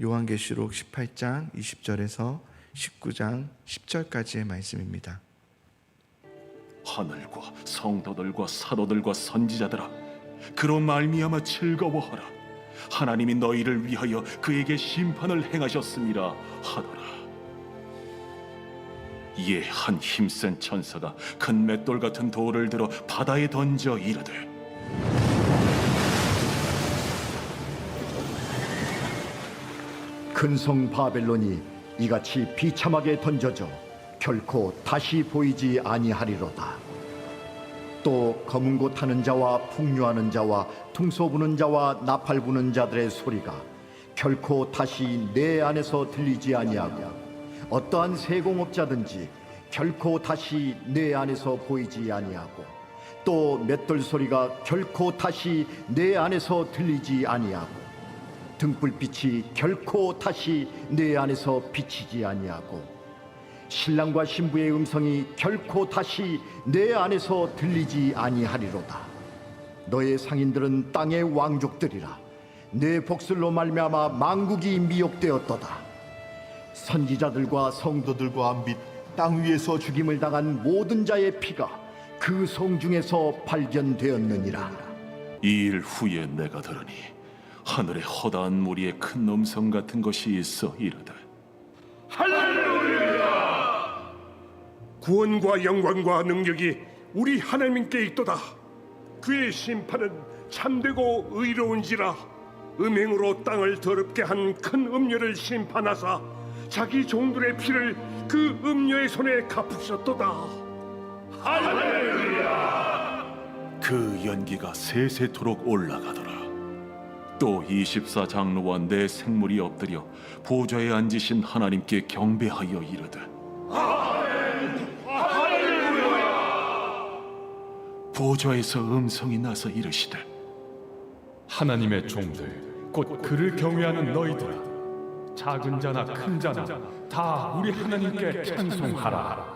요한계시록 18장 20절에서 19장 10절까지의 말씀입니다. 하늘과 성도들과 사도들과 선지자들아 그로 말미암아 즐거워하라 하나님이 너희를 위하여 그에게 심판을 행하셨습니다 하더라 이에 한 힘센 천사가 큰 맷돌 같은 돌을 들어 바다에 던져 이르되 큰성 바벨론이 이같이 비참하게 던져져 결코 다시 보이지 아니하리로다. 또 검은 곳 타는 자와 풍류하는 자와 퉁소 부는 자와 나팔 부는 자들의 소리가 결코 다시 내 안에서 들리지 아니하고 어떠한 세공업자든지 결코 다시 내 안에서 보이지 아니하고 또 맷돌 소리가 결코 다시 내 안에서 들리지 아니하고 등불빛이 결코 다시 내 안에서 비치지 아니하고 신랑과 신부의 음성이 결코 다시 내 안에서 들리지 아니하리로다. 너의 상인들은 땅의 왕족들이라. 내 복술로 말미암아 망국이 미혹되었도다. 선지자들과 성도들과 및 땅 위에서 죽임을 당한 모든 자의 피가 그 성 중에서 발견되었느니라. 이 일 후에 내가 들으니 하늘에 허다한 무리의 큰 음성 같은 것이 있어 이르되 구원과 영광과 능력이 우리 하나님께 있도다. 그의 심판은 참되고 의로운지라 음행으로 땅을 더럽게 한 큰 음녀를 심판하사 자기 종들의 피를 그 음녀의 손에 갚으셨도다. 그 연기가 세세토록 올라가더라. 또 24장로와 내 생물이 엎드려 보좌에 앉으신 하나님께 경배하여 이르되 보좌에서 음성이 나서 이르시되 하나님의 종들 곧 그를 경외하는 너희들아 작은 자나 큰 자나 다 우리 하나님께 찬송하라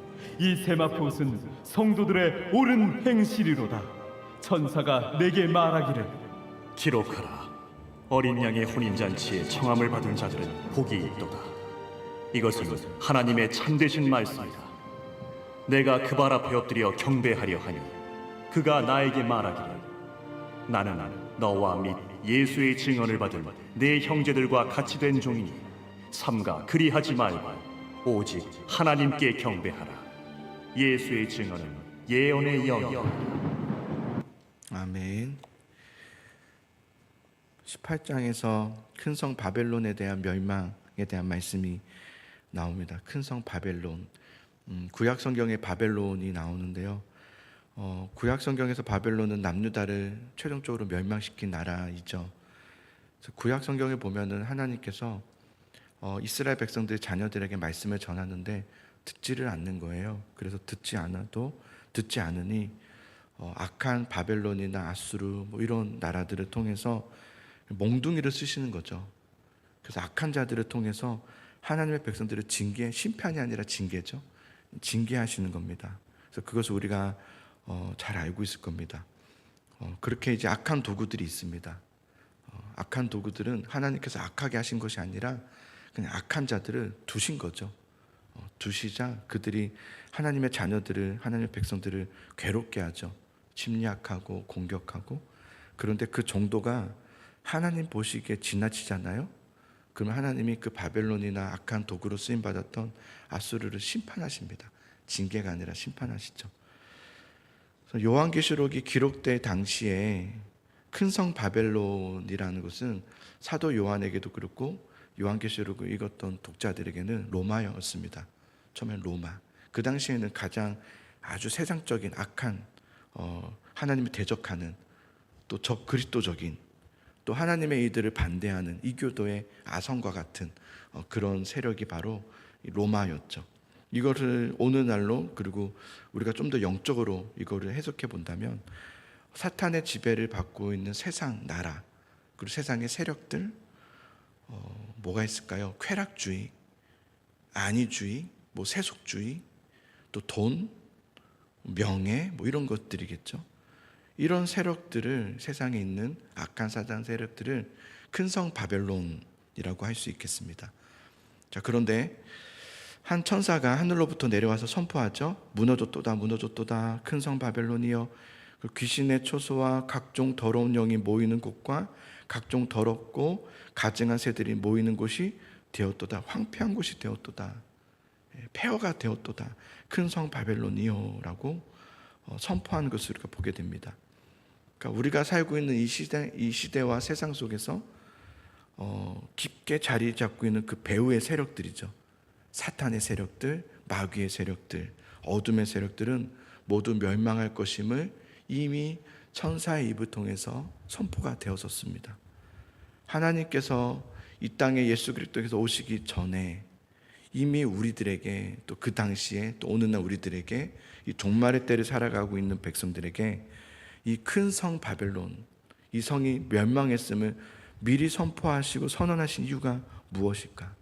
이 세마포옷은 성도들의 옳은 행실이로다 천사가 내게 말하기를 기록하라. 어린 양의 혼인 잔치에 청함을 받은 자들은 복이 있도다. 이것은 하나님의 참되신 말씀이다. 내가 그 발 앞에 엎드려 경배하려 하니 그가 나에게 말하기를 나는 너와 및 예수의 증언을 받은 내 형제들과 같이 된 종이니 삼가 그리하지 말고 오직 하나님께 경배하라. 예수의 증언은 예언의 영이다. 아멘. 18장에서 큰 성 바벨론에 대한 멸망에 대한 말씀이 나옵니다. 큰 성 바벨론. 음, 구약 성경에 바벨론이 나오는데요. 어, 구약 성경에서 바벨론은 남유다를 최종적으로 멸망시킨 나라이죠. 구약 성경에 보면은 하나님께서 어, 이스라엘 백성들 자녀들에게 말씀을 전하는데 듣지를 않는 거예요. 그래서 듣지 않아도 듣지 않으니 어, 악한 바벨론이나 아수르 뭐 이런 나라들을 통해서 몽둥이를 쓰시는 거죠. 그래서 악한 자들을 통해서 하나님의 백성들을 징계, 심판이 아니라 징계죠. 징계하시는 겁니다. 그래서 그것을 우리가 어, 잘 알고 있을 겁니다. 어, 그렇게 이제 악한 도구들이 있습니다. 어, 악한 도구들은 하나님께서 악하게 하신 것이 아니라 그냥 악한 자들을 두신 거죠. 어, 두시자 그들이 하나님의 자녀들을 하나님의 백성들을 괴롭게 하죠. 침략하고 공격하고 그런데 그 정도가 하나님 보시기에 지나치잖아요. 그러면 하나님이 그 바벨론이나 악한 도구로 쓰임 받았던 아수르를 심판하십니다. 징계가 아니라 심판하시죠. 요한계시록이 기록될 당시에 큰 성 바벨론이라는 것은 사도 요한에게도 그렇고 요한계시록을 읽었던 독자들에게는 로마였습니다. 처음엔 로마. 그 당시에는 가장 아주 세상적인 악한 어, 하나님을 대적하는 또 적 그리스도적인 또 하나님의 이들을 반대하는 이교도의 아성과 같은 어, 그런 세력이 바로 이 로마였죠. 이거를 오늘날로 그리고 우리가 좀 더 영적으로 이거를 해석해 본다면 사탄의 지배를 받고 있는 세상 나라 그리고 세상의 세력들 어, 뭐가 있을까요? 쾌락주의, 안위주의, 뭐 세속주의, 또 돈, 명예 뭐 이런 것들이겠죠. 이런 세력들을 세상에 있는 악한 사단 세력들을 큰 성 바벨론이라고 할 수 있겠습니다. 자 그런데 한 천사가 하늘로부터 내려와서 선포하죠. 무너졌도다, 무너졌도다, 큰 성 바벨론이여. 그 귀신의 초소와 각종 더러운 영이 모이는 곳과 각종 더럽고 가증한 새들이 모이는 곳이 되었도다. 황폐한 곳이 되었도다. 예, 폐허가 되었도다. 큰 성 바벨론이요라고 어, 선포하는 것을 우리가 보게 됩니다. 그러니까 우리가 살고 있는 이 시대, 이 시대와 세상 속에서 어, 깊게 자리 잡고 있는 그 배후의 세력들이죠. 사탄의 세력들, 마귀의 세력들, 어둠의 세력들은 모두 멸망할 것임을 이미 천사의 입을 통해서 선포가 되었었습니다. 하나님께서 이 땅에 예수 그리스도께서 오시기 전에 이미 우리들에게 또 그 당시에 또 오늘날 우리들에게 이 종말의 때를 살아가고 있는 백성들에게 이 큰 성 바벨론 이 성이 멸망했음을 미리 선포하시고 선언하신 이유가 무엇일까?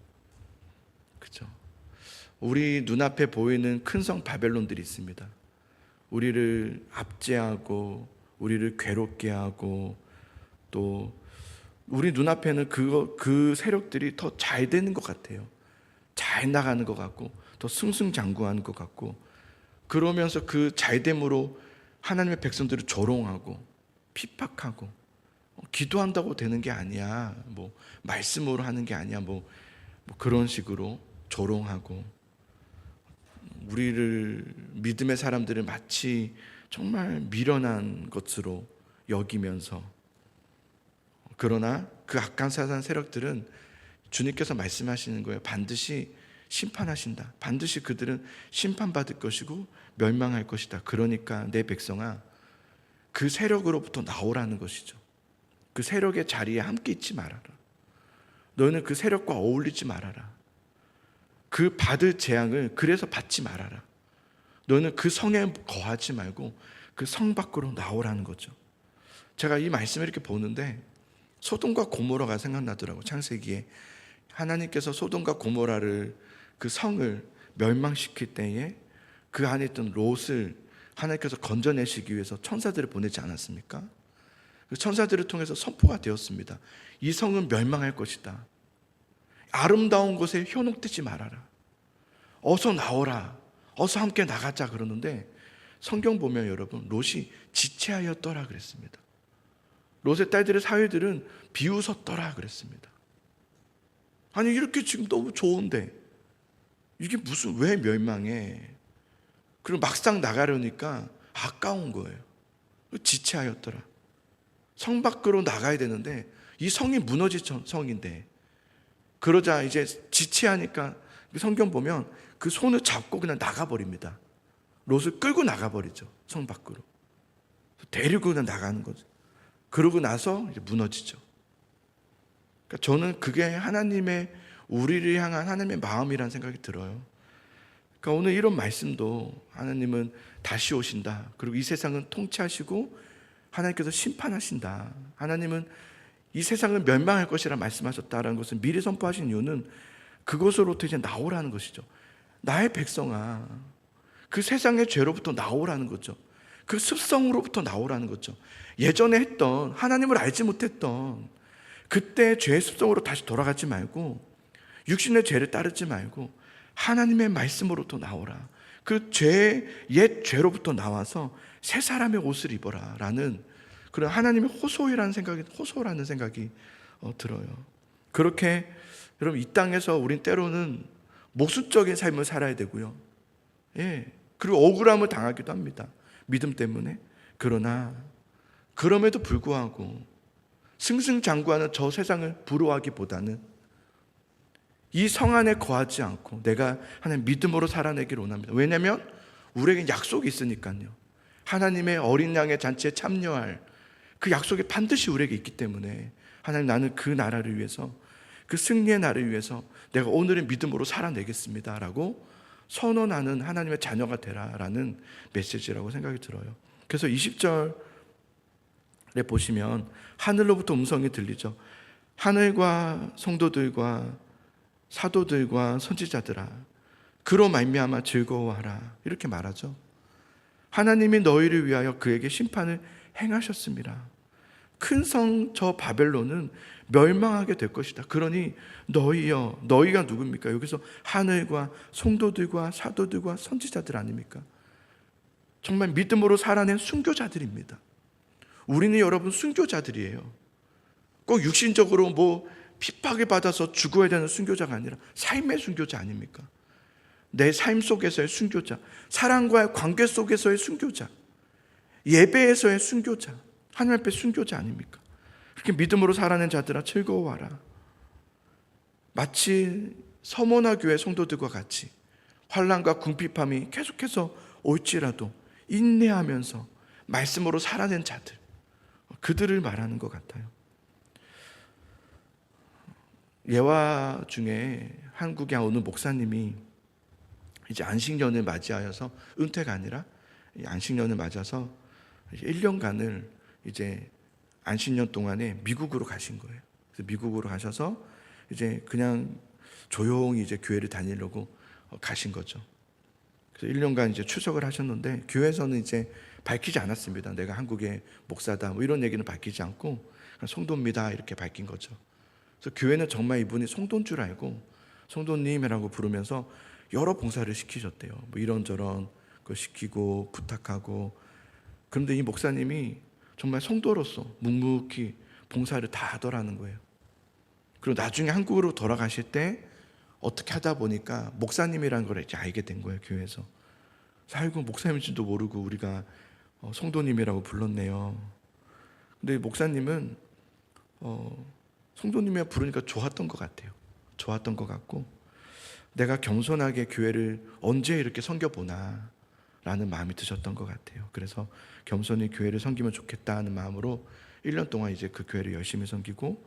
그죠? 우리 눈앞에 보이는 큰 성 바벨론들이 있습니다. 우리를 압제하고 우리를 괴롭게 하고 또 우리 눈앞에는 그거 그 세력들이 더 잘 되는 것 같아요. 잘 나가는 것 같고 더 승승장구하는 것 같고 그러면서 그 잘됨으로 하나님의 백성들을 조롱하고 핍박하고 어, 기도한다고 되는 게 아니야. 뭐 말씀으로 하는 게 아니야. 뭐, 뭐 그런 식으로 조롱하고 우리를 믿음의 사람들을 마치 정말 미련한 것으로 여기면서 그러나 그 악한 사단 세력들은 주님께서 말씀하시는 거예요. 반드시 심판하신다. 반드시 그들은 심판받을 것이고 멸망할 것이다. 그러니까 내 백성아 그 세력으로부터 나오라는 것이죠. 그 세력의 자리에 함께 있지 말아라. 너는 그 세력과 어울리지 말아라. 그 받을 재앙을 그래서 받지 말아라. 너는 그 성에 거하지 말고 그 성 밖으로 나오라는 거죠. 제가 이 말씀을 이렇게 보는데 소돔과 고모라가 생각나더라고 창세기에 하나님께서 소돔과 고모라를 그 성을 멸망시킬 때에 그 안에 있던 롯을 하나님께서 건져내시기 위해서 천사들을 보내지 않았습니까? 그 천사들을 통해서 선포가 되었습니다. 이 성은 멸망할 것이다. 아름다운 곳에 현혹되지 말아라. 어서 나오라. 어서 함께 나가자 그러는데 성경 보면 여러분 롯이 지체하였더라 그랬습니다. 롯의 딸들의 사위들은 비웃었더라 그랬습니다. 아니 이렇게 지금 너무 좋은데 이게 무슨 왜 멸망해? 그리고 막상 나가려니까 아까운 거예요. 지체하였더라. 성 밖으로 나가야 되는데 이 성이 무너진 성인데 그러자 이제 지체하니까 성경 보면 그 손을 잡고 그냥 나가버립니다. 롯을 끌고 나가버리죠. 성 밖으로. 데리고 그냥 나가는 거죠. 그러고 나서 무너지죠. 그러니까 저는 그게 하나님의 우리를 향한 하나님의 마음이라는 생각이 들어요. 그러니까 오늘 이런 말씀도 하나님은 다시 오신다. 그리고 이 세상은 통치하시고 하나님께서 심판하신다. 하나님은 이 세상은 멸망할 것이라 말씀하셨다라는 것을 미리 선포하신 이유는 그것으로부터 이제 나오라는 것이죠. 나의 백성아, 그 세상의 죄로부터 나오라는 거죠. 그 습성으로부터 나오라는 거죠. 예전에 했던 하나님을 알지 못했던 그때 죄의 습성으로 다시 돌아가지 말고 육신의 죄를 따르지 말고 하나님의 말씀으로부터 나오라. 그 죄, 옛 죄로부터 나와서 새 사람의 옷을 입어라라는 그런 하나님의 호소이라는 생각이 호소라는 생각이 어, 들어요. 그렇게 여러분 이 땅에서 우린 때로는 모순적인 삶을 살아야 되고요. 예. 그리고 억울함을 당하기도 합니다. 믿음 때문에. 그러나 그럼에도 불구하고 승승장구하는 저 세상을 부러워하기보다는 이 성 안에 거하지 않고 내가 하나님 믿음으로 살아내기를 원합니다. 왜냐하면 우리에게 약속이 있으니까요. 하나님의 어린 양의 잔치에 참여할 그 약속이 반드시 우리에게 있기 때문에 하나님 나는 그 나라를 위해서 그 승리의 나를 위해서 내가 오늘의 믿음으로 살아내겠습니다 라고 선언하는 하나님의 자녀가 되라라는 메시지라고 생각이 들어요. 그래서 20절에 보시면 하늘로부터 음성이 들리죠. 하늘과 성도들과 사도들과 선지자들아 그로 말미암아 즐거워하라 이렇게 말하죠. 하나님이 너희를 위하여 그에게 심판을 행하셨습니다. 큰 성 저 바벨론은 멸망하게 될 것이다. 그러니 너희여 너희가 누굽니까? 여기서 하늘과 성도들과 사도들과 선지자들 아닙니까? 정말 믿음으로 살아낸 순교자들입니다. 우리는 여러분 순교자들이에요. 꼭 육신적으로 뭐 핍박을 받아서 죽어야 되는 순교자가 아니라 삶의 순교자 아닙니까? 내 삶 속에서의 순교자, 사랑과의 관계 속에서의 순교자, 예배에서의 순교자, 하나님 앞에 순교자 아닙니까? 그렇게 믿음으로 살아낸 자들아 즐거워하라. 마치 서머나 교회 성도들과 같이 환란과 궁핍함이 계속해서 올지라도 인내하면서 말씀으로 살아낸 자들, 그들을 말하는 것 같아요. 예화 중에 한국의 어느 목사님이 이제 안식년을 맞이하여서 은퇴가 아니라 이 안식년을 맞아서 1년간을 이제 안식년 동안에 미국으로 가신 거예요. 그래서 미국으로 가셔서 이제 그냥 조용히 이제 교회를 다니려고 어, 가신 거죠. 그래서 1년간 이제 추석을 하셨는데 교회에서는 이제 밝히지 않았습니다. 내가 한국의 목사다 뭐 이런 얘기는 밝히지 않고 성도입니다 이렇게 밝힌 거죠. 그래서 교회는 정말 이분이 성도인 줄 알고 성도님이라고 부르면서 여러 봉사를 시키셨대요. 뭐 이런저런 거 시키고 부탁하고 그런데 이 목사님이 정말 성도로서 묵묵히 봉사를 다 하더라는 거예요. 그리고 나중에 한국으로 돌아가실 때 어떻게 하다 보니까 목사님이라는 걸 이제 알게 된 거예요, 교회에서. 아이고, 목사님인지도 모르고 우리가 어, 성도님이라고 불렀네요. 근데 목사님은 어, 성도님이라 부르니까 좋았던 것 같아요. 좋았던 것 같고 내가 겸손하게 교회를 언제 이렇게 섬겨보나 라는 마음이 드셨던 것 같아요. 그래서 겸손히 교회를 섬기면 좋겠다 하는 마음으로 1년 동안 이제 그 교회를 열심히 섬기고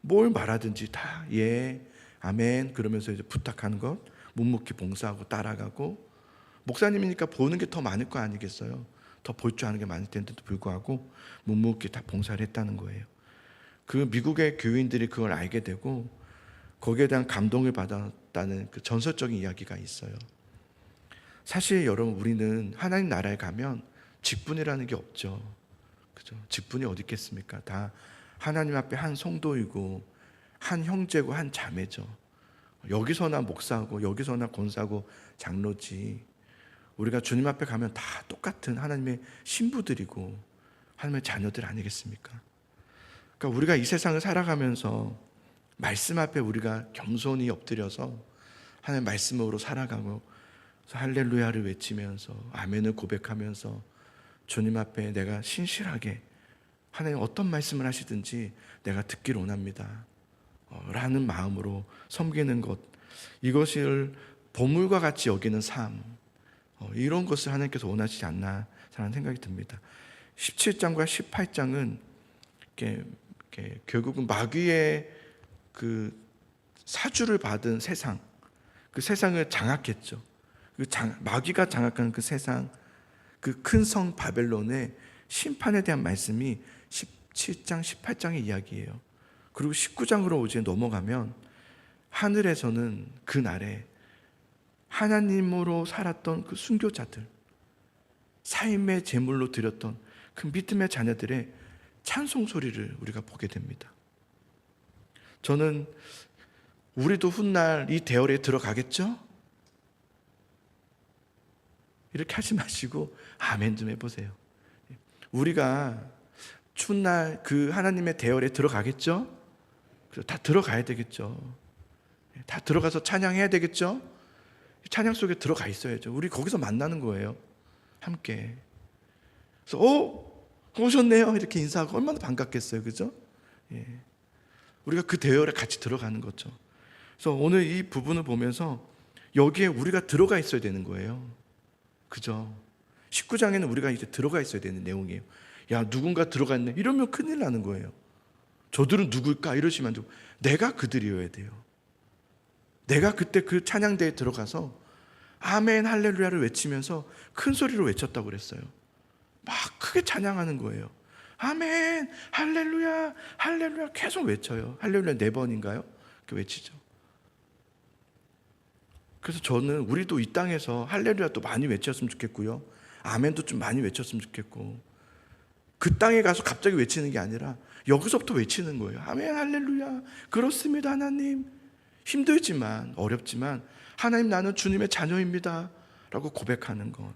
뭘 말하든지 다 예, 아멘 그러면서 이제 부탁하는 것 묵묵히 봉사하고 따라가고 목사님이니까 보는 게 더 많을 거 아니겠어요. 더 볼 줄 아는 게 많을 텐데도 불구하고 묵묵히 다 봉사를 했다는 거예요. 그 미국의 교인들이 그걸 알게 되고 거기에 대한 감동을 받았다는 그 전설적인 이야기가 있어요. 사실 여러분 우리는 하나님 나라에 가면 직분이라는 게 없죠. 그죠? 직분이 어디 있겠습니까? 다 하나님 앞에 한 성도이고 한 형제고 한 자매죠. 여기서나 목사고 여기서나 권사고 장로지. 우리가 주님 앞에 가면 다 똑같은 하나님의 신부들이고 하나님의 자녀들 아니겠습니까? 그러니까 우리가 이 세상을 살아가면서 말씀 앞에 우리가 겸손히 엎드려서 하나님 말씀으로 살아가고 할렐루야를 외치면서 아멘을 고백하면서 주님 앞에 내가 신실하게 하나님 어떤 말씀을 하시든지 내가 듣기를 원합니다. 어, 라는 마음으로 섬기는 것 이것을 보물과 같이 여기는 삶 어, 이런 것을 하나님께서 원하시지 않나 라는 생각이 듭니다. 17장과 18장은 이렇게, 이렇게 결국은 마귀의 그 사주를 받은 세상 그 세상을 장악했죠. 그 장, 마귀가 장악한 그 세상, 그 큰 성 바벨론의 심판에 대한 말씀이 17장, 18장의 이야기예요. 그리고 19장으로 이제 넘어가면 하늘에서는 그 날에 하나님으로 살았던 그 순교자들, 삶의 제물로 드렸던 그 믿음의 자녀들의 찬송 소리를 우리가 보게 됩니다. 저는 우리도 훗날 이 대열에 들어가겠죠? 이렇게 하지 마시고 아멘 좀 해보세요. 우리가 추운 날 그 하나님의 대열에 들어가겠죠? 다 들어가야 되겠죠. 다 들어가서 찬양해야 되겠죠? 찬양 속에 들어가 있어야죠. 우리 거기서 만나는 거예요. 함께. 그래서 어 오셨네요. 이렇게 인사하고 얼마나 반갑겠어요, 그죠? 예. 우리가 그 대열에 같이 들어가는 거죠. 그래서 오늘 이 부분을 보면서 여기에 우리가 들어가 있어야 되는 거예요. 그죠? 19장에는 우리가 이제 들어가 있어야 되는 내용이에요. 야, 누군가 들어갔네. 이러면 큰일 나는 거예요. 저들은 누굴까 이러시면 안 되고 내가 그들이어야 돼요. 내가 그때 그 찬양대에 들어가서 아멘 할렐루야를 외치면서 큰 소리로 외쳤다고 그랬어요. 막 크게 찬양하는 거예요. 아멘 할렐루야 할렐루야 계속 외쳐요. 할렐루야 네 번인가요? 이렇게 외치죠. 그래서 저는 우리도 이 땅에서 할렐루야 또 많이 외쳤으면 좋겠고요. 아멘도 좀 많이 외쳤으면 좋겠고 그 땅에 가서 갑자기 외치는 게 아니라 여기서부터 외치는 거예요. 아멘 할렐루야 그렇습니다 하나님 힘들지만 어렵지만 하나님 나는 주님의 자녀입니다 라고 고백하는 것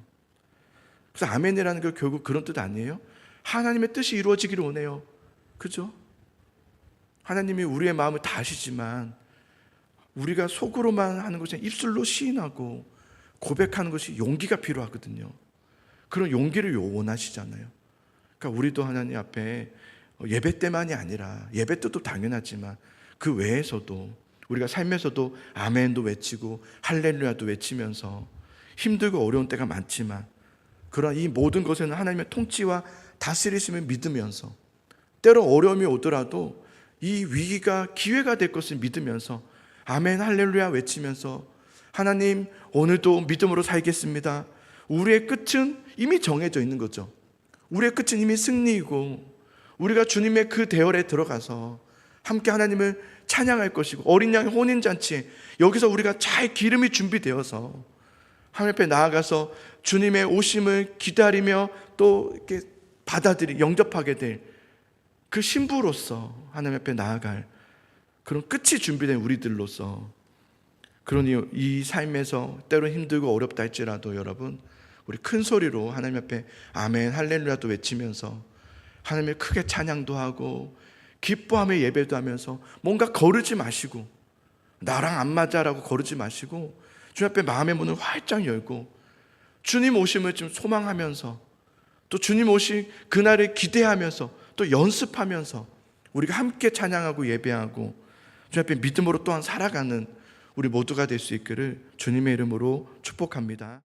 그래서 아멘이라는 게 결국 그런 뜻 아니에요? 하나님의 뜻이 이루어지기를 원해요 그죠? 하나님이 우리의 마음을 다 아시지만 우리가 속으로만 하는 것이 입술로 시인하고 고백하는 것이 용기가 필요하거든요 그런 용기를 원하시잖아요 그러니까 우리도 하나님 앞에 예배 때만이 아니라 예배 때도 당연하지만 그 외에서도 우리가 삶에서도 아멘도 외치고 할렐루야도 외치면서 힘들고 어려운 때가 많지만 그러나 이 모든 것에는 하나님의 통치와 다스리심을 믿으면서 때로 어려움이 오더라도 이 위기가 기회가 될 것을 믿으면서 아멘 할렐루야 외치면서 하나님 오늘도 믿음으로 살겠습니다. 우리의 끝은 이미 정해져 있는 거죠. 우리의 끝은 이미 승리이고 우리가 주님의 그 대열에 들어가서 함께 하나님을 찬양할 것이고 어린 양의 혼인 잔치에 여기서 우리가 잘 기름이 준비되어서 하나님 앞에 나아가서 주님의 오심을 기다리며 또 이렇게 받아들이 영접하게 될 그 신부로서 하나님 앞에 나아갈 그런 끝이 준비된 우리들로서 그러니 이 삶에서 때로 힘들고 어렵다 할지라도 여러분 우리 큰 소리로 하나님 앞에 아멘 할렐루야도 외치면서 하나님을 크게 찬양도 하고 기뻐하며 예배도 하면서 뭔가 거르지 마시고 나랑 안 맞아라고 거르지 마시고 주님 앞에 마음의 문을 활짝 열고 주님 오심을 좀 소망하면서 또 주님 오실 그날을 기대하면서 또 연습하면서 우리가 함께 찬양하고 예배하고 주님 앞에 믿음으로 또한 살아가는 우리 모두가 될 수 있기를 주님의 이름으로 축복합니다.